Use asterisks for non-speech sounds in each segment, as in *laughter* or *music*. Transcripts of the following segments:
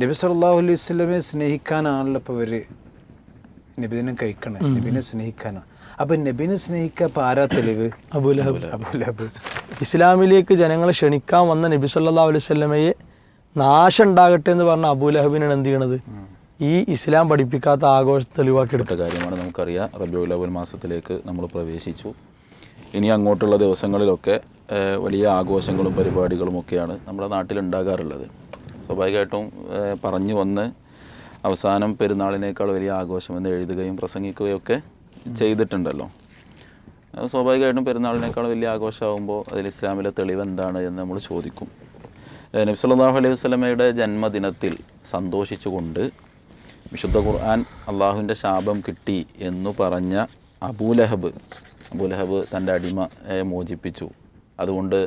നബി സല്ലല്ലാഹു അലൈഹി വസല്ലമയെ സ്നേഹിക്കാനാണല്ലോ ഇപ്പോൾ ഇവർ നബിദിനം കഴിക്കണേ. നബിനെ സ്നേഹിക്കാനാണ് അപ്പം നബിനെ സ്നേഹിക്കാൻ ഇപ്പം ആരാ തെളിവ്? അബൂലഹബ്. അബുലഹബ്. ഇസ്ലാമിലേക്ക് ജനങ്ങളെ ക്ഷണിക്കാൻ വന്ന നബി സല്ലാ അലൈഹി വസല്ലമയെ നാശം ഉണ്ടാകട്ടെ എന്ന് പറഞ്ഞ അബുലഹബിനാണ് എന്ത് ചെയ്യണത്? ഈ ഇസ്ലാം പഠിപ്പിക്കാത്ത ആഘോഷം തെളിവാക്കി എടുത്ത കാര്യമാണ് നമുക്കറിയാം. റബിയുൽ അവൽ മാസത്തിലേക്ക് നമ്മൾ പ്രവേശിച്ചു. ഇനി അങ്ങോട്ടുള്ള ദിവസങ്ങളിലൊക്കെ വലിയ ആഘോഷങ്ങളും പരിപാടികളും ഒക്കെയാണ് നമ്മുടെ നാട്ടിൽ ഉണ്ടാകാറുള്ളത്. സ്വാഭാവികമായിട്ടും പറഞ്ഞു വന്ന് അവസാനം പെരുന്നാളിനേക്കാൾ വലിയ ആഘോഷമെന്ന് എഴുതുകയും പ്രസംഗിക്കുകയും ഒക്കെ ചെയ്തിട്ടുണ്ടല്ലോ. സ്വാഭാവികമായിട്ടും പെരുന്നാളിനേക്കാൾ വലിയ ആഘോഷമാകുമ്പോൾ അതിൽ ഇസ്ലാമിലെ തെളിവ് എന്താണ് എന്ന് നമ്മൾ ചോദിക്കും. നബി സല്ലല്ലാഹു അലൈഹി വസല്ലമയുടെ ജന്മദിനത്തിൽ സന്തോഷിച്ചുകൊണ്ട് വിശുദ്ധ ഖുർആൻ അള്ളാഹുവിന്റെ ശാപം കിട്ടി എന്നു പറഞ്ഞ അബൂലഹബ് അബൂലഹബ് തന്റെ അടിമയെ മോചിപ്പിച്ചു. അതുകൊണ്ട്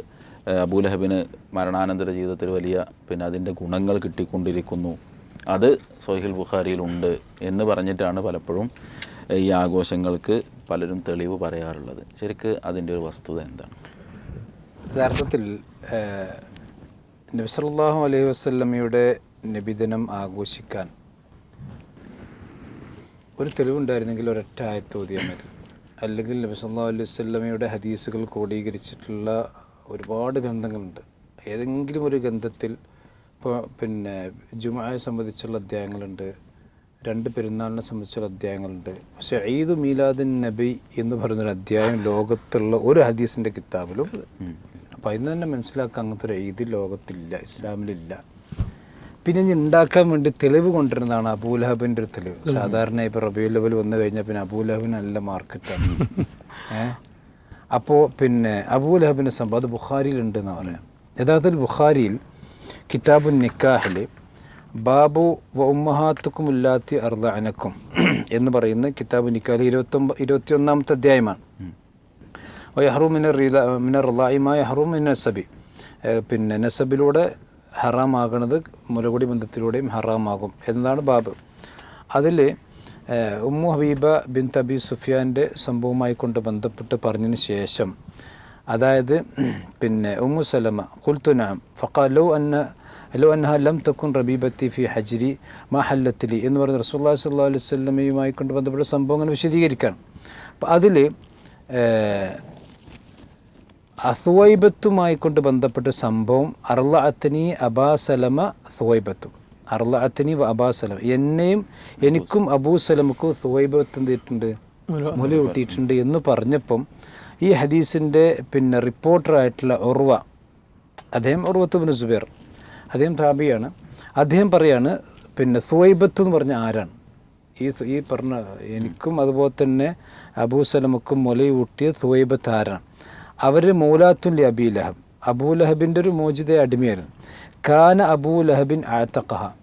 അബൂലഹബിന് മരണാനന്തര ജീവിതത്തിൽ വലിയ പിന്നെ അതിന്റെ ഗുണങ്ങൾ കിട്ടിക്കൊണ്ടിരിക്കുന്നു. അത് സൊഹിൽ ബുഖാരിയിലുണ്ട് എന്ന് പറഞ്ഞിട്ടാണ് പലപ്പോഴും ഈ ആഘോഷങ്ങൾക്ക് പലരും തെളിവ് പറയാറുള്ളത്. ശരിക്ക് അതിന്റെ ഒരു വസ്തുത എന്താണ്? യഥാർത്ഥത്തിൽ നബിസല്ലാഹു അലൈഹി വസല്ലമയുടെ നബിദിനം ആഘോഷിക്കാൻ ഒരു തെളിവുണ്ടായിരുന്നെങ്കിൽ ഒരൊറ്റ ആയത്ത് ഓതിയാൽ മതി അല്ലെങ്കിൽ നബിസല്ലാ അലൈഹി വസല്ലമയുടെ ഹദീസുകൾ ക്രോഡീകരിച്ചിട്ടുള്ള ഒരുപാട് ഗ്രന്ഥങ്ങളുണ്ട്. ഏതെങ്കിലും ഒരു ഗ്രന്ഥത്തിൽ ഇപ്പോൾ പിന്നെ ജുമായെ സംബന്ധിച്ചുള്ള അധ്യായങ്ങളുണ്ട്. രണ്ട് പെരുന്നാളിനെ സംബന്ധിച്ചുള്ള അധ്യായങ്ങളുണ്ട്. പക്ഷേ ഈദ് മീലാദിൻ നബി എന്ന് പറയുന്നൊരു അധ്യായം ലോകത്തുള്ള ഒരു ഹദീസിന്റെ കിതാബിലും അപ്പോൾ അതിന് തന്നെ മനസ്സിലാക്കാൻ അങ്ങനത്തെ ഒരു ഈദ് ലോകത്തില്ല ഇസ്ലാമിലില്ല. പിന്നെ ഇനി ഉണ്ടാക്കാൻ വേണ്ടി തെളിവ് കൊണ്ടുവരുന്നതാണ് അബൂലഹബിന്റെ ഒരു തെളിവ്. സാധാരണ ഇപ്പോൾ റബിയുൽ ലെവൽ വന്നു കഴിഞ്ഞാൽ പിന്നെ അബൂലഹബിന് നല്ല മാർക്കറ്റാണ് *laughs* ഏ അപ്പോൾ പിന്നെ അബൂലഹബിന്റെ സംഭവം അത് ബുഖാരിയിലുണ്ട് എന്ന് പറയാം. യഥാർത്ഥത്തിൽ ബുഖാരിയിൽ കിതാബുൻ നിക്കാഹിൽ ബാബു വ ഉമ്മഹാത്തുക്കുമില്ലാത്തി അർദ അനക്കും എന്ന് പറയുന്ന കിതാബ് നിക്കാഹിൽ ഇരുപത്തൊമ്പ ഇരുപത്തിയൊന്നാമത്തെ അധ്യായമാണ്. ഹറൂമിന മിനർ റീല മിനർ റലായിമായ ഹറു മിൻ നസബി. പിന്നെ നസബിലൂടെ ഹറാമാകണത് മുലകുടി ബന്ധത്തിലൂടെയും ഹറാമാകും എന്നതാണ് ബാബ്. അതിൽ ഉമ്മു ഹബീബ ബിൻ തബി സുഫിയാന്റെ സംഭവവുമായി കൊണ്ട് ബന്ധപ്പെട്ട് പറഞ്ഞതിന് ശേഷം അതായത് പിന്നെ ഉമ്മു സലമ കുൽത്തുനാം ഫക്കാലോ അന്ന ലോ അന്ന ലം തക്കുൻ റബീബത്തി ഫി ഹജ്രി മഹല്ലത്തിലി ഹല്ലത്തിലി എന്ന് പറയുന്ന റസൂല്ലാ സല്ലാ അലൈഹി സ്വല്ലമയുമായി കൊണ്ട് ബന്ധപ്പെട്ട സംഭവം അങ്ങനെ വിശദീകരിക്കുകയാണ് അപ്പം അതിൽ അസ്വൈബത്തുമായി കൊണ്ട് ബന്ധപ്പെട്ട സംഭവം അർല അത്തനി അബാസലമ സുവൈബത്തും അർല അത്തനി അബാസലം എന്നെയും എനിക്കും അബൂസലമക്കും സുവൈബത്ത് എന്തിട്ടുണ്ട് മുല കൂട്ടിയിട്ടുണ്ട് എന്ന് പറഞ്ഞപ്പം ഈ ഹദീസിന്റെ പിന്നെ റിപ്പോർട്ടറായിട്ടുള്ള ഉർവ അദ്ദേഹം ഉർവത്തുബിന് സുബേർ അദ്ദേഹം താബിയാണ്. അദ്ദേഹം പറയാണ് പിന്നെ സുവൈബത്ത് എന്ന് പറഞ്ഞ ആരാണ്? ഈ ഈ പറഞ്ഞ എനിക്കും അതുപോലെ തന്നെ അബൂസലമക്കും മുലയൂട്ടിയ സുവൈബത്ത് ആരാണ്? അവർ മൗലാത്തുൽ അബൂ അബൂലഹബിന്റെ ഒരു മോചിത അടിമയായിരുന്നു. കാന അബൂലഹബിൻ ആത്തഖഹ ഉം.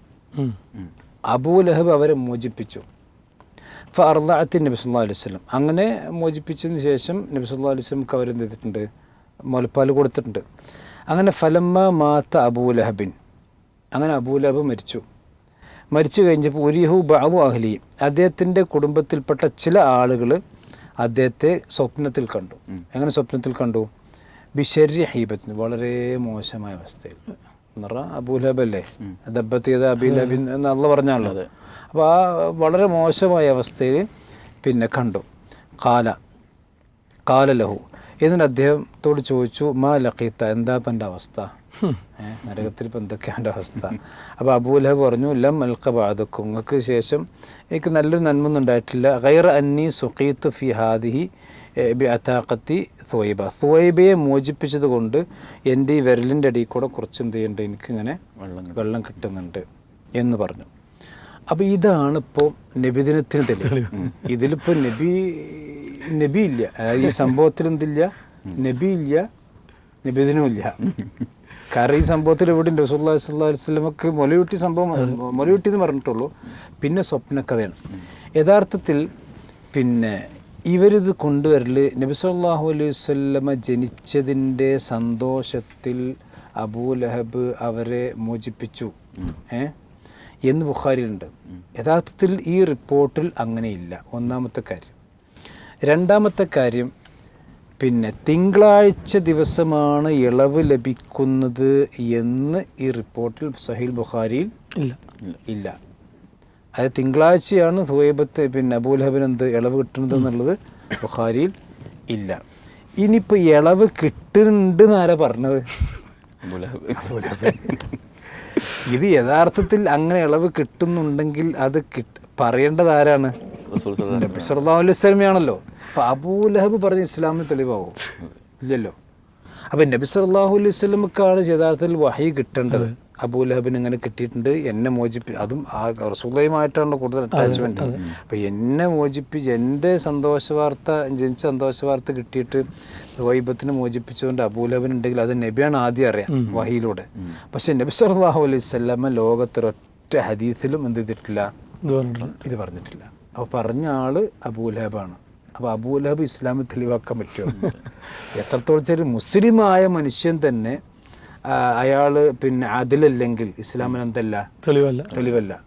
അബൂലഹബ് അവരെ മോചിപ്പിച്ചു. ഫർദാത്തി നബി സല്ലാ അലൈഹി സ്വലം അങ്ങനെ മോചിപ്പിച്ചതിന് ശേഷം നബി സല്ലാ അലൈഹി സ്വലംക്ക് അവരെന്ത് ചെയ്തിട്ടുണ്ട്? മുലപ്പാൽ കൊടുത്തിട്ടുണ്ട്. അങ്ങനെ ഫലമ്മ മാത്ത അബൂലഹബിൻ അങ്ങനെ അബൂലഹബ് മരിച്ചു. മരിച്ചു കഴിഞ്ഞപ്പോൾ ഉരിഹു ബാബു അഹ്ലി. അദ്ദേഹത്തിന്റെ കുടുംബത്തിൽപ്പെട്ട ചില ആളുകൾ അദ്ദേഹത്തെ സ്വപ്നത്തിൽ കണ്ടു. എങ്ങനെ സ്വപ്നത്തിൽ കണ്ടു? ബിഷരി ഹീബത്തിന്. വളരെ മോശമായ അവസ്ഥയിൽ. എന്ന് പറഞ്ഞാൽ അബൂലബല്ലേ അല്ലേ ദബ്ബത്ത് ചെയ്ത അബീലബിൻ എന്ന് അള്ള പറഞ്ഞാണല്ലോ അപ്പോൾ ആ വളരെ മോശമായ അവസ്ഥയിൽ പിന്നെ കണ്ടു. കാല കാല ലഹു. എന്നിട്ട് അദ്ദേഹത്തോട് ചോദിച്ചു മാ ലഖീത്ത എന്താ ഇപ്പം എന്റെ അവസ്ഥ? നരകത്തിൽ ഇപ്പം എന്തൊക്കെയാണ് എന്റെ അവസ്ഥ? അപ്പോൾ അബൂലഹബ് പറഞ്ഞു ലം അൽക്ക ബാദക്കും നിങ്ങൾക്ക് ശേഷം എനിക്ക് നല്ലൊരു നന്മൊന്നും ഉണ്ടായിട്ടില്ല. ഗൈർ അന്നി സുഖീത്ത് ഫി ഹാദിഹി ബി അതാഖത്തി സുവൈബ സുവൈബയെ മോചിപ്പിച്ചത് കൊണ്ട് എന്റെ ഈ വിരലിന്റെ അടിയിൽ കൂടെ കുറച്ച് എന്ത് ചെയ്യുന്നുണ്ട് എനിക്കിങ്ങനെ വെള്ളം കിട്ടുന്നുണ്ട് എന്ന് പറഞ്ഞു. അപ്പോൾ ഇതാണ് ഇപ്പോൾ നബിദിനത്തിന് തെളിവ്. ഇതിലിപ്പോൾ നബി നബി ഇല്ല അതായത് ഈ സംഭവത്തിൽ എന്തില്ല നബി ഇല്ല നബിദിനും ഇല്ല കാരണം ഈ സംഭവത്തിൽ എവിടെ ഉണ്ട് റസൂല്ലാ അലൈഹി സ്വലമക്ക് മുലയൂട്ടി സംഭവം മുലയൂട്ടി എന്ന് പറഞ്ഞിട്ടുള്ളൂ. പിന്നെ സ്വപ്നക്കഥയാണ് യഥാർത്ഥത്തിൽ പിന്നെ ഇവരിത് കൊണ്ടുവരൽ നബി സല്ലല്ലാഹു അലൈഹി വസല്ലമ ജനിച്ചതിന്റെ സന്തോഷത്തിൽ അബൂ ലഹബ് അവരെ മോചിപ്പിച്ചു. ഏ? എന്ന് ബുഖാരിയിലുണ്ട്. യഥാർത്ഥത്തിൽ ഈ റിപ്പോർട്ടിൽ അങ്ങനെയില്ല. ഒന്നാമത്തെ കാര്യം. രണ്ടാമത്തെ കാര്യം പിന്നെ തിങ്കളാഴ്ച ദിവസമാണ് ഇളവ് ലഭിക്കുന്നത് എന്ന് ഈ റിപ്പോർട്ടിൽ സഹീൽ ബുഖാരിയിൽ ഇല്ല. ഇല്ല. അത് തിങ്കളാഴ്ചയാണ് സുഹൈബത്ത് പിന്നെ അബൂലഹബിന് എന്ത് ഇളവ് കിട്ടുന്നത് എന്നുള്ളത് ബുഖാരിയിൽ ഇല്ല. ഇനിയിപ്പോൾ ഇളവ് കിട്ടുന്നുണ്ട് എന്നാരാ പറഞ്ഞത്? ഇത് യഥാർത്ഥത്തിൽ അങ്ങനെ ഇളവ് കിട്ടുന്നുണ്ടെങ്കിൽ അത് കിട്ട പറയേണ്ടത് ആരാണ്? റസൂൽ സല്ലല്ലാഹു നബി സല്ലല്ലാഹു അലൈഹി വസല്ലമയാണല്ലോ. അപ്പോൾ അബൂലഹബ് പറഞ്ഞ ഇസ്ലാമിന് തെളിവാകും ഇല്ലല്ലോ. അപ്പം നബി സല്ലല്ലാഹു അലൈഹി വസല്ലമക്കാണ് യഥാർത്ഥത്തിൽ വഹി കിട്ടേണ്ടത്. അബൂലഹബിന് ഇങ്ങനെ കിട്ടിയിട്ടുണ്ട്. എന്നെ മോചിപ്പി അതും ആ റസൂലയുമായിട്ടാണ് കൂടുതൽ അറ്റാച്ച്മെന്റ് അപ്പം എന്നെ മോചിപ്പിച്ച് എന്റെ സന്തോഷ വാർത്ത ജനിച്ച സന്തോഷ വാർത്ത കിട്ടിയിട്ട് വൈബത്തിന് മോചിപ്പിച്ചുകൊണ്ട് അബൂലഹബിന് ഉണ്ടെങ്കിൽ അത് നബിയാണ് ആദ്യം അറിയാം വഹിയിലൂടെ പക്ഷേ നബി സല്ലല്ലാഹു അലൈഹി സ്വല്ലാമ ലോകത്തൊരൊറ്റ ഹദീസിലും എന്ത് ചെയ്തിട്ടില്ല? ഇത് പറഞ്ഞിട്ടില്ല ഇത് പറഞ്ഞിട്ടില്ല. അപ്പോൾ പറഞ്ഞ ആൾ അബൂലഹബാണ്. അപ്പോൾ അബൂലഹബ് ഇസ്ലാമിൽ തെളിവാക്കാൻ പറ്റുമോ? *laughs* എത്രത്തോളം ചെറിയ മുസ്ലിമായ മനുഷ്യൻ തന്നെ അയാൾ പിന്നെ അതിലല്ലെങ്കിൽ ഇസ്ലാമിന് എന്തല്ല? തെളിവല്ല. തെളിവല്ല.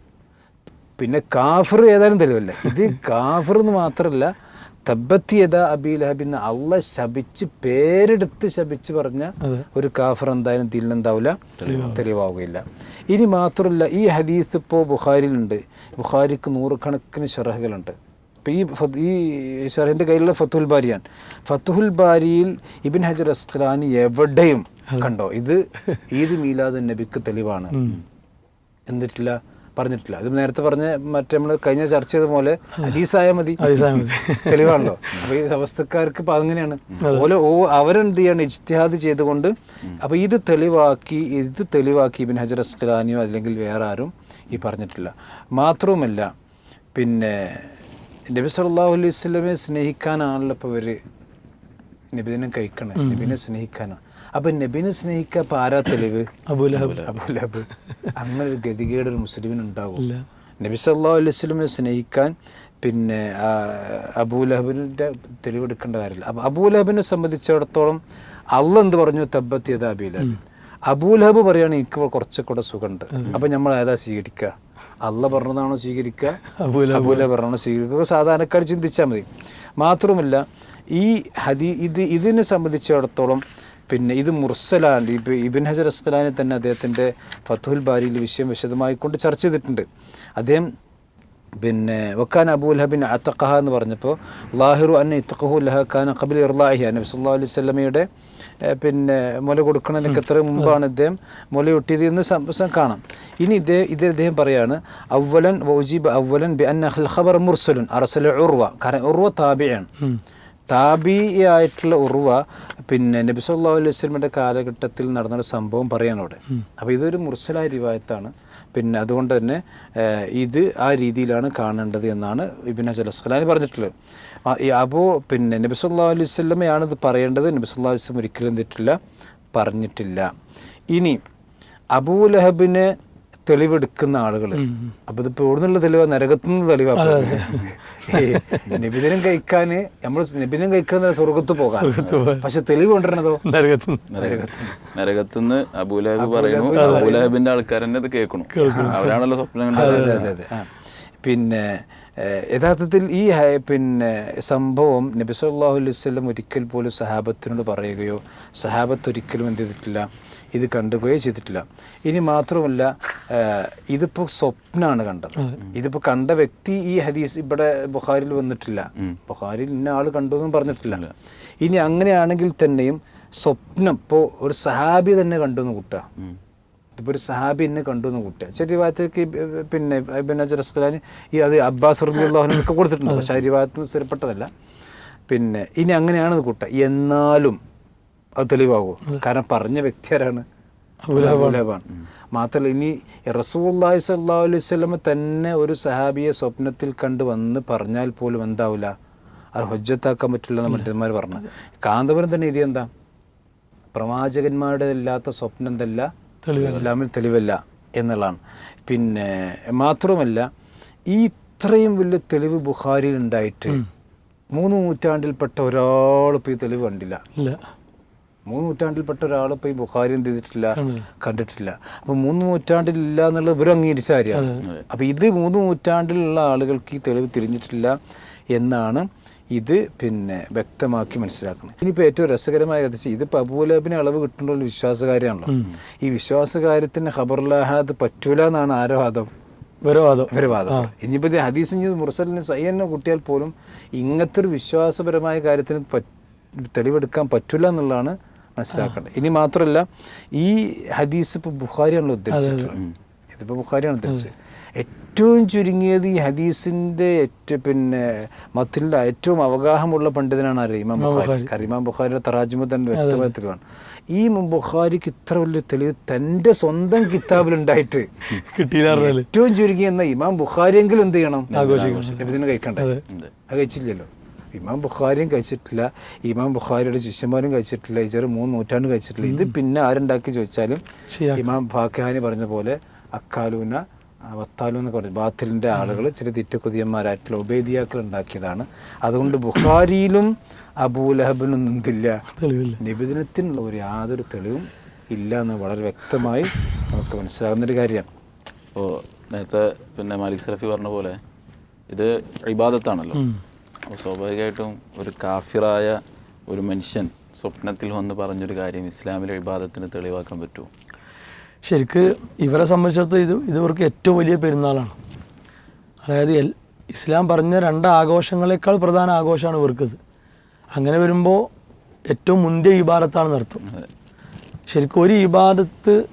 പിന്നെ കാഫർ ഏതായാലും തെളിവല്ല. ഇത് *laughs* കാഫർ എന്ന് മാത്രമല്ല തബത്തിയത അബി ലഹബിന്ന് അള്ള ശപിച്ച് പേരെടുത്ത് ശപിച്ച് പറഞ്ഞ ഒരു കാഫർ എന്തായാലും തീലിനെന്താവില്ല തെളിവാവുകയില്ല. ഇനി മാത്രമല്ല ഈ ഹദീസ് ഇപ്പോൾ ബുഖാരിയിലുണ്ട്. ബുഖാരിക്ക് നൂറുകണക്കിന് ഷറഹുകളുണ്ട് ഇപ്പോൾ ഈ ഈ ഷറഹിന്റെ കയ്യിലുള്ള ഫത്തുൽ ബാരിയാണ്. ഫത്തുഹുൽ ബാരിയിൽ ഇബിൻ ഹജർ അസ്ഖലാനി എവിടെയും കണ്ടോ? ഇത് ഈദ് മീലാദ് നബിക്ക് തെളിവാണ്. എന്നിട്ടില്ല പറഞ്ഞിട്ടില്ല. അത് നേരത്തെ പറഞ്ഞ മറ്റേ നമ്മൾ കഴിഞ്ഞ ചർച്ച ചെയ്ത പോലെ അലീസായ മതി. തെളിവാണല്ലോ. അപ്പൊ ഈ അവസ്ഥക്കാർക്ക് ഇപ്പൊ അങ്ങനെയാണ് ഓലെ ഓ അവരെന്ത് ചെയ്യാണ്? ഇജ്തിഹാദ് ചെയ്തുകൊണ്ട് അപ്പൊ ഇത് തെളിവാക്കി ഇത് തെളിവാക്കി ഇബിൻ ഹജർ അസ്കലാനിയോ അല്ലെങ്കിൽ വേറെ ആരും ഈ പറഞ്ഞിട്ടില്ല. മാത്രവുമല്ല പിന്നെ നബി സല്ലല്ലാഹു അലൈഹി സ്വലമെ സ്നേഹിക്കാനാണല്ലോ ഇപ്പോൾ ഇവർ നബിദിനെ കഴിക്കണേ. നബിനെ സ്നേഹിക്കാനാണ്. അപ്പൊ നബിനെ സ്നേഹിക്കാൻ ഇപ്പൊ ആരാ തെളിവ്? അബുലഹബ്. അബൂലഹബ്. അങ്ങനെ ഒരു ഗതികേട് ഒരു മുസ്ലിമിന് ഉണ്ടാവും നബി സല്ലല്ലാഹു അലൈഹി സ്വലമിനെ സ്നേഹിക്കാൻ പിന്നെ അബൂലഹബിന്റെ തെളിവെടുക്കേണ്ട കാര്യമില്ല. അപ്പം അബൂലഹബിനെ സംബന്ധിച്ചിടത്തോളം അള്ള എന്ത് പറഞ്ഞു? തബ്ബത്തിയത് അബീല അബൂലഹബ് പറയാണ് എനിക്ക് കുറച്ചുകൂടെ കൂടെ സുഖമുണ്ട് അപ്പം നമ്മൾ ഏതാ സ്വീകരിക്കുക അള്ള പറഞ്ഞതാണോ സ്വീകരിക്കുക അബൂലഹബ്. അബൂല പറഞ്ഞാണോ സ്വീകരിക്കുക സാധാരണക്കാർ ചിന്തിച്ചാൽ മതി. മാത്രമല്ല ഈ ഹദി ഇത് ഇതിനെ സംബന്ധിച്ചിടത്തോളം പിന്നെ ഇത് മുർസലാണ് ഇപ്പം ഇബിൻ ഹജർ അസ്കലാനെ തന്നെ അദ്ദേഹത്തിന്റെ ഫത്തുൽ ബാരിയിൽ വിഷയം വിശദമായി കൊണ്ട് ചർച്ച ചെയ്തിട്ടുണ്ട്. അദ്ദേഹം പിന്നെ വക്കാൻ അബൂൽഹബിൻ അത്തഖഹ എന്ന് പറഞ്ഞപ്പോൾ ലാഹിറു അന്ന ഇത്തഖഹു ലഹ കബിൽ ഇർലാഹി നബി സല്ലാ അലൈഹി സ്വലമയുടെ പിന്നെ മുല കൊടുക്കണതിനൊക്കെ എത്ര മുമ്പാണ് ഇദ്ദേഹം മുലയൊട്ടിയത് എന്ന് കാണാം. ഇനി ഇദ്ദേഹം ഇത് ഇദ്ദേഹം പറയാണ് അവ്വലൻ വൗജീബ് അവ്വലൻ ബി അൻ അഹ്ൽ ഖബർ മുർസലുൻ അറസല ഉർവ കാരണം ഉർവ താബിയാണ്. താബിയായിട്ടുള്ള ഉറുവ പിന്നെ നബി സല്ലാ അലൈഹി വസല്ലമയുടെ കാലഘട്ടത്തിൽ നടന്നൊരു സംഭവം പറയാണ് അവിടെ. അപ്പോൾ ഇതൊരു മുർസലായ റിവായത്താണ്. പിന്നെ അതുകൊണ്ട് തന്നെ ഇത് ആ രീതിയിലാണ് കാണേണ്ടത് എന്നാണ് ഇബിൻ ഹജർ അസ്ഖലാനി പറഞ്ഞിട്ടുള്ളത്. അപ്പോൾ പിന്നെ നബി സല്ലാ അലൈഹി വസല്ലമയാണ് ഇത് പറയേണ്ടത്. നബി സല്ലാ അലൈഹി വസ്ലം ഒരിക്കലും എന്തിട്ടില്ല പറഞ്ഞിട്ടില്ല. ഇനി അബൂലഹബിനെ തെളിവെടുക്കുന്ന ആളുകൾ അപ്പൊ ഇതിപ്പോ എവിടുന്നുള്ള തെളിവാ? നരകത്തുനിന്ന് തെളിവാ നിബിധനം കഴിക്കാന് നമ്മൾ നിബിധനം കഴിക്കുന്ന സ്വർഗത്ത് പോകാം പക്ഷെ തെളിവ് കൊണ്ടുവരണതോ? നരകത്ത് നരകത്തുനിന്ന്. അബൂലഹബ് പറയുന്നു. അബൂലഹബിന്റെ ആൾക്കാർ തന്നെ ഇത് കേൾക്കണം. അവരാണല്ലോ സ്വപ്നം കണ്ടത്. പിന്നെ യഥാർത്ഥത്തിൽ ഈ പിന്നെ സംഭവം നബി സല്ലാഹു അലൈഹി വസല്ലം ഒരിക്കൽ പോലും സഹാബത്തിനോട് പറയുകയോ സഹാബത്ത് ഒരിക്കലും എന്ത് ചെയ്തിട്ടില്ല? ഇത് കണ്ടുകയോ ചെയ്തിട്ടില്ല. ഇനി മാത്രമല്ല ഇതിപ്പോൾ സ്വപ്നമാണ് കണ്ടത്. ഇതിപ്പോൾ കണ്ട വ്യക്തി ഈ ഹദീസ് ഇവിടെ ബുഹാരിൽ വന്നിട്ടില്ല. ബുഹാരിൽ ഇന്ന ആൾ കണ്ടു എന്നും പറഞ്ഞിട്ടില്ല ഇനി അങ്ങനെയാണെങ്കിൽ തന്നെയും സ്വപ്നം ഇപ്പോൾ ഒരു സഹാബി തന്നെ കണ്ടു എന്ന് കൂട്ടുക ഇതിപ്പോൾ ഒരു സഹാബി എന്നെ കണ്ടു എന്ന് കൂട്ടുക. ചെറിയ പിന്നെ പിന്നെ ജറസ്കലാന് ഈ അത് അബ്ബാസ് റബിള്ളാഹുനൊക്കെ കൊടുത്തിട്ടുണ്ട്. പക്ഷേ ആ സ്ഥിരപ്പെട്ടതല്ല. പിന്നെ ഇനി അങ്ങനെയാണ് ഇത് കൂട്ടുക. എന്നാലും അത് തെളിവാകുമോ? കാരണം പറഞ്ഞ വ്യക്തി ആരാണ്? മാത്രമല്ല ഇനി റസൂല്ലാഹി സല്ലാ അലൈഹി സ്വലമ തന്നെ ഒരു സഹാബിയെ സ്വപ്നത്തിൽ കണ്ട് വന്ന് പറഞ്ഞാൽ പോലും എന്താവില്ല അത് ഹൊജ്ജത്താക്കാൻ പറ്റില്ല എന്ന് മറ്റന്മാർ പറഞ്ഞു കാന്തപുരം തന്നെ ഇത് എന്താ? പ്രവാചകന്മാരുടെ ഇല്ലാത്ത സ്വപ്നം എന്തല്ല? ഇസ്ലാമിൽ തെളിവല്ല എന്നുള്ളതാണ്. പിന്നെ മാത്രമല്ല ഈ ഇത്രയും വലിയ തെളിവ് ബുഹാരിയിൽ ഉണ്ടായിട്ട് മൂന്ന് നൂറ്റാണ്ടിൽപ്പെട്ട ഒരാളിപ്പോൾ ഈ തെളിവ് കണ്ടില്ല. മൂന്ന് നൂറ്റാണ്ടിൽപ്പെട്ട ഒരാളിപ്പോൾ ഈ ബുഹാരി എന്ത് ചെയ്തിട്ടില്ല കണ്ടിട്ടില്ല. അപ്പം മൂന്ന് നൂറ്റാണ്ടിലില്ല എന്നുള്ളത് ഇവരും അംഗീകരിച്ച കാര്യമാണ്. അപ്പം ഇത് മൂന്ന് നൂറ്റാണ്ടിലുള്ള ആളുകൾക്ക് ഈ തെളിവ് തിരിഞ്ഞിട്ടില്ല എന്നാണ് ഇത് പിന്നെ വ്യക്തമാക്കി മനസ്സിലാക്കണം. ഇനിയിപ്പോൾ ഏറ്റവും രസകരമായ കഥ ഇത് അബൂലബിന് അളവ് കിട്ടുന്ന ഒരു വിശ്വാസകാര്യമാണല്ലോ ഈ വിശ്വാസകാര്യത്തിന് ഖബർലാഹാദ് പറ്റൂല എന്നാണ് ആരോ വാദം. ഇവരെ വാദം. ഇവരെ വാദം ഇനിയിപ്പോൾ ഇത് ഹദീസ് മുർസലിന് സയ്യന്നെ കുട്ടിയാൽ പോലും ഇങ്ങനത്തെ ഒരു വിശ്വാസപരമായ കാര്യത്തിന് തെളിവെടുക്കാൻ പറ്റില്ല എന്നുള്ളതാണ് മനസ്സിലാക്കേണ്ടത്. ഇനി മാത്രമല്ല ഈ ഹദീസ് ഇപ്പോൾ ബുഖാരിയാണല്ലോ ഉദ്ധരിച്ചിട്ടുള്ളത്. ഇതിപ്പോൾ ബുഖാരിയാണ് തിരിച്ച് ഏറ്റവും ചുരുങ്ങിയത് ഈ ഹദീസിന്റെ ഏറ്റവും പിന്നെ മത്തിന്റെ ഏറ്റവും അവഗാഹമുള്ള പണ്ഡിതനാണ് ആര്? ഇമാം ബുഖാരി. കാരണം ഇമാം ബുഖാരിയുടെ തറാജിമ തന്നെ വ്യക്തമായിട്ടുള്ളതാണ് തെളിവാണ് ഈ ബുഖാരിക്ക് ഇത്ര വലിയ തെളിവ് തന്റെ സ്വന്തം കിതാബിലുണ്ടായിട്ട് *laughs* ഏറ്റവും ചുരുങ്ങി എന്ന ഇമാം ബുഖാരിയെങ്കിലും എന്ത് ചെയ്യണം? ഇതിന് കഴിക്കണ്ടേ? അത്. കഴിച്ചില്ലല്ലോ. ഇമാം ബുഖാരിയും കഴിച്ചിട്ടില്ല ഇമാം ബുഖാരിയുടെ ശിഷ്യന്മാരും കഴിച്ചിട്ടില്ല ഈ ചെറു മൂന്ന് നൂറ്റാണ്ട് കഴിച്ചിട്ടില്ല. ഇത് പിന്നെ ആരുണ്ടാക്കി ചോദിച്ചാലും ഇമാം ഫാഖാനി പറഞ്ഞ പോലെ അക്കാലൂന വത്താലു എന്നൊക്കെ പറഞ്ഞു ബാത്തിലിന്റെ ആളുകൾ ചില തിറ്റക്കുതിയന്മാരായിട്ടുള്ള ഉപേദിയാക്കൾ ഉണ്ടാക്കിയതാണ്. അതുകൊണ്ട് ബുഖാരിയിലും അബൂലഹബിനും നിന്നില്ല നിബിദിനത്തിനുള്ള ഒരു യാതൊരു തെളിവും ഇല്ല എന്ന് വളരെ വ്യക്തമായി നമുക്ക് മനസ്സിലാകുന്നൊരു കാര്യമാണ്. ഓ നേരത്തെ പിന്നെ മാലിക് സറഫി പറഞ്ഞ പോലെ ഇത് ഇബാദത്താണല്ലോ. അപ്പോൾ സ്വാഭാവികമായിട്ടും ഒരു കാഫിറായ ഒരു മനുഷ്യൻ സ്വപ്നത്തിൽ വന്ന് പറഞ്ഞൊരു കാര്യം ഇസ്ലാമിലെ ഇബാദത്തിന് തെളിവാക്കാൻ പറ്റുമോ? ശരിക്ക് ഇവരെ സംബന്ധിച്ചിടത്തോളം ഇത് ഇത് ഇവർക്ക് ഏറ്റവും വലിയ പെരുന്നാളാണ്. അതായത് എൽ ഇസ്ലാം പറഞ്ഞ രണ്ട് ആഘോഷങ്ങളെക്കാൾ പ്രധാന ആഘോഷമാണ് ഇവർക്കത്. അങ്ങനെ വരുമ്പോൾ ഏറ്റവും മുന്തിയ ഇബാദത്താണ് നടത്തും. അതെ. ശരിക്കും ഒരു ഇബാദത്ത്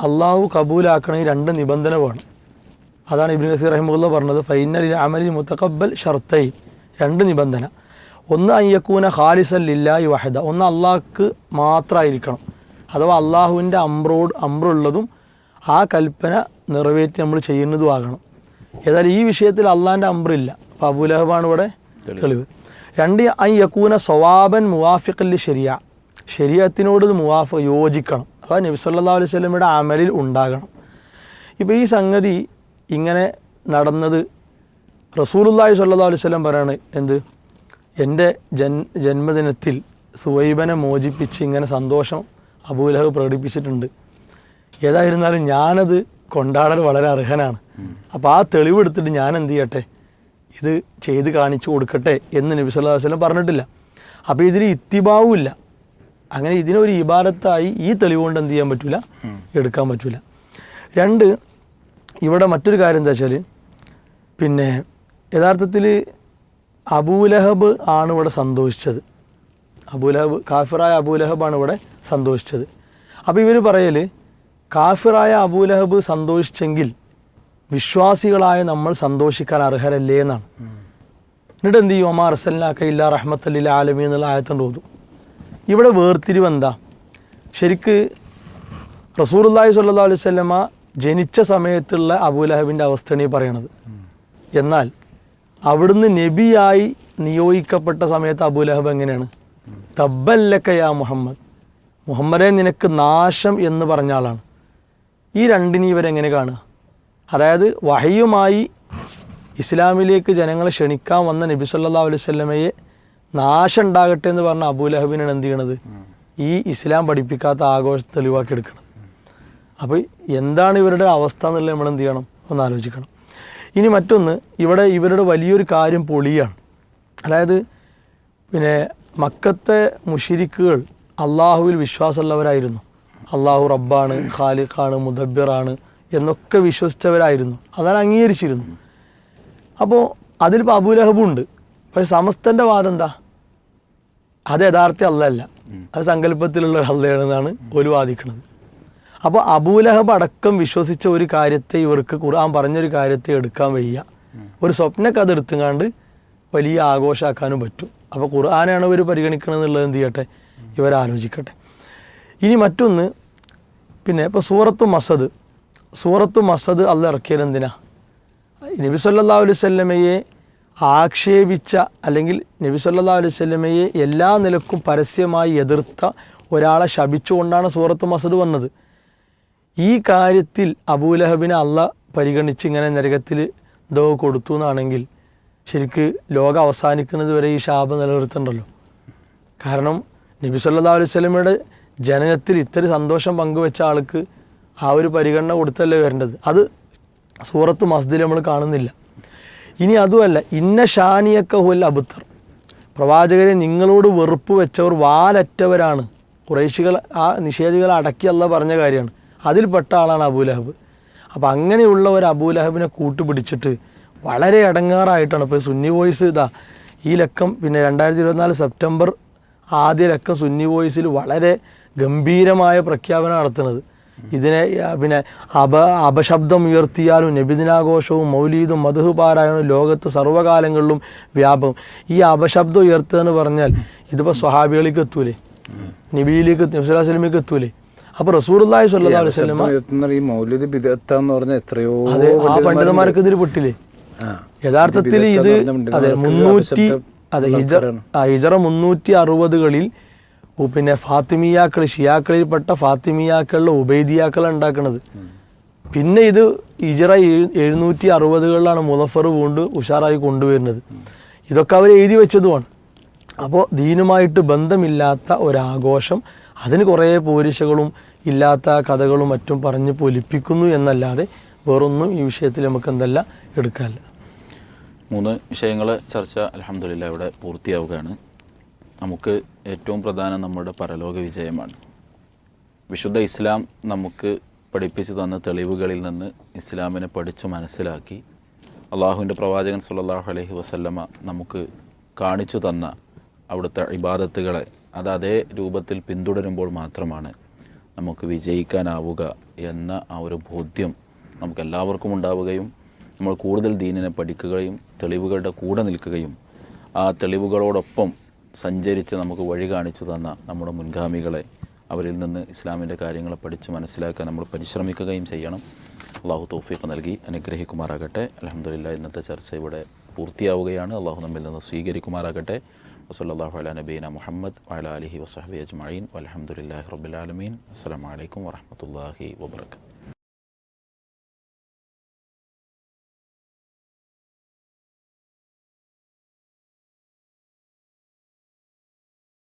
അള്ളാഹു കബൂലാക്കണമെങ്കിൽ രണ്ട് നിബന്ധന വേണം അതാണ് ഇബിൻ നസീർ റഹിമുല്ല പറഞ്ഞത് ഫൈനൽ അമലി മുത്തക്കബൽ ഷർത്തൈ രണ്ട് നിബന്ധന. ഒന്ന് അയ്യക്കൂന ഹാലിസല്ലില്ലായി വഹദ. ഒന്ന് അള്ളാഹ്ക്ക് മാത്രമായിരിക്കണം. അഥവാ അള്ളാഹുവിന്റെ അമ്രോട് അമ്രുള്ളതും ആ കൽപ്പന നിറവേറ്റി നമ്മൾ ചെയ്യുന്നതും ആകണം. ഏതായാലും ഈ വിഷയത്തിൽ അള്ളാഹിന്റെ അമ്രില്ല അപ്പോൾ അബുലഹബാണ് ഇവിടെ തെളിവ്. രണ്ട് ഐ യക്കൂന സ്വാബൻ മുവാഫിഖല്ലി ശരിയ. ശരീരത്തിനോട് ഇത് മുവാഫ യോജിക്കണം. അഥവാ നബി സല്ലല്ലാഹു അലൈഹി സ്വലമിയുടെ അമലിൽ ഉണ്ടാകണം. ഇപ്പോൾ ഈ സംഗതി ഇങ്ങനെ നടന്നത് റസൂലുള്ളാഹി സല്ലാ അലൈഹി വസല്ലം പറയാണ് എന്ത്? എന്റെ ജൻ ജന്മദിനത്തിൽ സുവൈബനെ മോചിപ്പിച്ച് ഇങ്ങനെ സന്തോഷം അബൂലഹ് പ്രകടിപ്പിച്ചിട്ടുണ്ട്. ഏതായിരുന്നാലും ഞാനത് കൊണ്ടാടൽ വളരെ അർഹനാണ്. അപ്പോൾ ആ തെളിവെടുത്തിട്ട് ഞാൻ എന്ത് ചെയ്യട്ടെ? ഇത് ചെയ്ത് കാണിച്ചു കൊടുക്കട്ടെ എന്ന് നബി സല്ലല്ലാഹു വസ്ലം പറഞ്ഞിട്ടില്ല. അപ്പോൾ ഇതിന് ഇത്തിഭാവും ഇല്ല അങ്ങനെ ഇതിനൊരു ഇബാരത്തായി ഈ തെളിവ് കൊണ്ട് എന്ത് ചെയ്യാൻ പറ്റില്ല എടുക്കാൻ പറ്റില്ല രണ്ട് ഇവിടെ മറ്റൊരു കാര്യം എന്താ വെച്ചാൽ പിന്നെ യഥാർത്ഥത്തിൽ അബൂലഹബ് ആണ് ഇവിടെ സന്തോഷിച്ചത്. അബൂലഹബ് കാഫിറായ അബൂലഹബാണ് ഇവിടെ സന്തോഷിച്ചത്. അപ്പോൾ ഇവർ പറയൽ കാഫിറായ അബൂലഹബ് സന്തോഷിച്ചെങ്കിൽ വിശ്വാസികളായ നമ്മൾ സന്തോഷിക്കാൻ അർഹരല്ലേ എന്നാണ്. എന്നിട്ട് എന്ത് ചെയ്യും? ഒമാ അർസല്ലാക്ക ഇല്ല റഹ്മത്തല്ലില്ല ആലമി എന്നുള്ള ആയത്തുണ്ട് ഓതും. ഇവിടെ വേർതിരിവ് എന്താ? ശരിക്ക് റസൂലുള്ളാഹി സല്ലാ അലൈഹി വസല്ലമ ജനിച്ച സമയത്തുള്ള അബൂലഹബിന്റെ അവസ്ഥയാണ് ഈ പറയണത്. എന്നാൽ അവിടുന്ന് നബിയായി നിയോഗിക്കപ്പെട്ട സമയത്ത് അബൂലഹബ് എങ്ങനെയാണ്? തബ്ബല്ലക്ക യാ മുഹമ്മദ്. മുഹമ്മദെ നിനക്ക് നാശം എന്ന് പറഞ്ഞ ആളാണ്. ഈ രണ്ടിനെ ഇവരെങ്ങനെ കാണുക? അതായത് വഹയുമായി ഇസ്ലാമിലേക്ക് ജനങ്ങളെ ക്ഷണിക്കാൻ വന്ന നബി സല്ലാ അലൈഹി വസല്ലമയെ നാശം ഉണ്ടാകട്ടെ എന്ന് പറഞ്ഞ അബൂലഹബിനാണ് എന്ത് ചെയ്യണത്? ഈ ഇസ്ലാം പഠിപ്പിക്കാത്ത ആഘോഷം തെളിവാക്കി എടുക്കണം അപ്പോൾ എന്താണ് ഇവരുടെ അവസ്ഥ എന്നുള്ളത് നമ്മൾ എന്ത് ചെയ്യണം? ഒന്ന് ആലോചിക്കണം. ഇനി മറ്റൊന്ന് ഇവിടെ ഇവരുടെ വലിയൊരു കാര്യം പൊളിയാണ്. അതായത് പിന്നെ മക്കത്തെ മുഷിരിക്കുകൾ അള്ളാഹുവിൽ വിശ്വാസമുള്ളവരായിരുന്നു. അള്ളാഹു റബ്ബാണ് ഖാലിഖാണ് മുദബ്ബിറാണ് എന്നൊക്കെ വിശ്വസിച്ചവരായിരുന്നു. അതാണ് അംഗീകരിച്ചിരുന്നു അപ്പോൾ അതിലിപ്പോൾ അബൂലഹബുണ്ട് പക്ഷെ സമസ്തന്റെ വാദം എന്താ? അത് യഥാർത്ഥ അല്ലല്ല അത് സങ്കല്പത്തിലുള്ള അല്ലയാണെന്നാണ് ഒരു വാദിക്കുന്നത് അപ്പോൾ അബൂലഹബ് അടക്കം വിശ്വസിച്ച ഒരു കാര്യത്തെ ഇവർക്ക് ഖുർആൻ പറഞ്ഞൊരു കാര്യത്തെ എടുക്കാൻ വയ്യ. ഒരു സ്വപ്നക്കഥ എടുത്തുങ്ങാണ്ട് വലിയ ആഘോഷമാക്കാനും പറ്റും. അപ്പോൾ ഖുർആനാണ് ഇവർ പരിഗണിക്കണം എന്നുള്ളത് എന്ത് ചെയ്യട്ടെ? ഇവർ ആലോചിക്കട്ടെ. ഇനി മറ്റൊന്ന് പിന്നെ ഇപ്പോൾ സൂറത്തു മസദ്. സൂറത്തു മസദ് അല്ല ഇറക്കിയത് എന്തിനാ? നബി സല്ലാ അലൈഹി വസല്ലമയെ ആക്ഷേപിച്ച അല്ലെങ്കിൽ നബി സല്ലാ അലൈഹി വസല്ലമയെ എല്ലാ നിലക്കും പരസ്യമായി എതിർത്ത ഒരാളെ ശപിച്ചുകൊണ്ടാണ് സൂറത്ത് മസദ് വന്നത്. ഈ കാര്യത്തിൽ അബൂലഹബിനെ അള്ള പരിഗണിച്ച് ഇങ്ങനെ നരകത്തിൽ ദോ കൊടുത്തു എന്നാണെങ്കിൽ ശരിക്ക് ലോകം അവസാനിക്കുന്നത് വരെ ഈ ശാപം നിലനിർത്തണ്ടല്ലോ? കാരണം നബി സല്ലല്ലാഹു അലൈഹി വസല്ലമയുടെ ജനനത്തിൽ ഇത്ര സന്തോഷം പങ്കുവെച്ച ആൾക്ക് ആ ഒരു പരിഗണന കൊടുത്തല്ലേ വരേണ്ടത്? അത് സൂറത്ത് മസ്ജിദിൽ നമ്മൾ കാണുന്നില്ല. ഇനി അതുമല്ല ഇന്ന ഷാനിയക്ക ഹുൽ അബുത്തർ പ്രവാചകരെ നിങ്ങളോട് വെറുപ്പ് വെച്ചവർ വാലറ്റവരാണ്. കുറേശികൾ ആ നിഷേധികളെ അടക്കിയല്ല പറഞ്ഞ കാര്യമാണ്. അതിൽപ്പെട്ട ആളാണ് അബൂലഹബ്. അപ്പോൾ അങ്ങനെയുള്ള ഒരു അബൂലഹബിനെ കൂട്ടുപിടിച്ചിട്ട് വളരെ അടങ്ങാറായിട്ടാണ്. ഇപ്പോൾ സുന്നി വോയിസ് ഇതാ ഈ ലക്കം പിന്നെ രണ്ടായിരത്തി ഇരുപത്തിനാല് സെപ്റ്റംബർ ആദ്യ ലക്കം സുന്നി വോയിസിൽ വളരെ ഗംഭീരമായ പ്രഖ്യാപനം നടത്തുന്നത്. ഇതിനെ പിന്നെ അപ അപശബ്ദം ഉയർത്തിയാലും നബിദിനാഘോഷവും മൗലീദും മധുഹു പാരായണവും ലോകത്ത് സർവകാലങ്ങളിലും വ്യാപകം. ഈ അപശബ്ദം ഉയർത്തുക എന്ന് പറഞ്ഞാൽ ഇതിപ്പോൾ സ്വഹാബികളിലേക്ക് എത്തൂലേ? നബിയിലേക്ക് നബ്സുല്ലാസ്ലമിലേക്ക് എത്തൂലേ? അപ്പോൾ റസൂർല്ലാഹി സ്വല്ലാ അലൈഹി സ്വലം ഈ മൗലിദ് ബിദത്താന്ന് പറഞ്ഞ എത്രയോ പണ്ഡിതന്മാർക്ക് ഇതിൽ പെട്ടില്ലേ. യഥാർത്ഥത്തിൽ ഇത് അതെ മുന്നൂറ്റി അതെ ഹിജറ മുന്നൂറ്റി അറുപതുകളിൽ പിന്നെ ഫാത്തിമിയാക്കൾ ഷിയാക്കളിൽപ്പെട്ട ഫാത്തിമിയാക്കളിലെ ഉബൈദിയാക്കൾ ഉണ്ടാക്കുന്നത്. പിന്നെ ഇത് ഇജറ എഴു- എഴുന്നൂറ്റി അറുപതുകളിലാണ് മുലഫർ കൊണ്ട് ഉഷാറായി കൊണ്ടുവരുന്നത്. ഇതൊക്കെ അവർ എഴുതി വെച്ചതുമാണ്. അപ്പോൾ ദീനുമായിട്ട് ബന്ധമില്ലാത്ത ഒരാഘോഷം അതിന് കുറേ പോരിശകളും ഇല്ലാത്ത കഥകളും മറ്റും പറഞ്ഞ് പൊലിപ്പിക്കുന്നു എന്നല്ലാതെ വേറൊന്നും ഈ വിഷയത്തിൽ നമുക്ക് എന്തല്ല എടുക്കാനില്ല. മൂന്ന് വിഷയങ്ങൾ ചർച്ച അലഹമില്ല ഇവിടെ പൂർത്തിയാവുകയാണ്. നമുക്ക് ഏറ്റവും പ്രധാനം നമ്മുടെ പരലോക വിജയമാണ്. വിശുദ്ധ ഇസ്ലാം നമുക്ക് പഠിപ്പിച്ചു തന്ന തെളിവുകളിൽ നിന്ന് ഇസ്ലാമിനെ പഠിച്ചു മനസ്സിലാക്കി അള്ളാഹുവിന്റെ പ്രവാചകൻ സുല്ലാഹു അലഹി വസല്ലമ നമുക്ക് കാണിച്ചു തന്ന അവിടുത്തെ ഇബാദത്തുകളെ അത് അതേ രൂപത്തിൽ പിന്തുടരുമ്പോൾ മാത്രമാണ് നമുക്ക് വിജയിക്കാനാവുക എന്ന ആ ഒരു ബോധ്യം നമുക്കെല്ലാവർക്കും ഉണ്ടാവുകയും നമ്മൾ കൂടുതൽ ദീനിനെ പഠിക്കുകയും തെളിവുകളുടെ കൂടെ നിൽക്കുകയും ആ തെളിവുകളോടൊപ്പം സഞ്ചരിച്ച് നമുക്ക് വഴി കാണിച്ചു തന്ന നമ്മുടെ മുൻഗാമികളെ അവരിൽ നിന്ന് ഇസ്ലാമിന്റെ കാര്യങ്ങളെ പഠിച്ച് മനസ്സിലാക്കാൻ നമ്മൾ പരിശ്രമിക്കുകയും ചെയ്യണം. അള്ളാഹു തൗഫീഖ് നൽകി അനുഗ്രഹിക്കുമാറാകട്ടെ. അലഹമില്ല ഇന്നത്തെ ചർച്ച ഇവിടെ പൂർത്തിയാവുകയാണ്. അള്ളാഹു നമ്മിൽ നിന്ന് സ്വീകരിക്കുമാറാകട്ടെ. വസല്ലാഹു അല നബീന മുഹമ്മദ് വഅല അലഹി വസഹബി അജ്മീൻ അലഹമുല്ലാഹി റബുലാലമീൻ ആലമീൻ. അസ്സലാമു അലൈക്കും വറഹ്മത്തുള്ളാഹി വബറകാതുഹു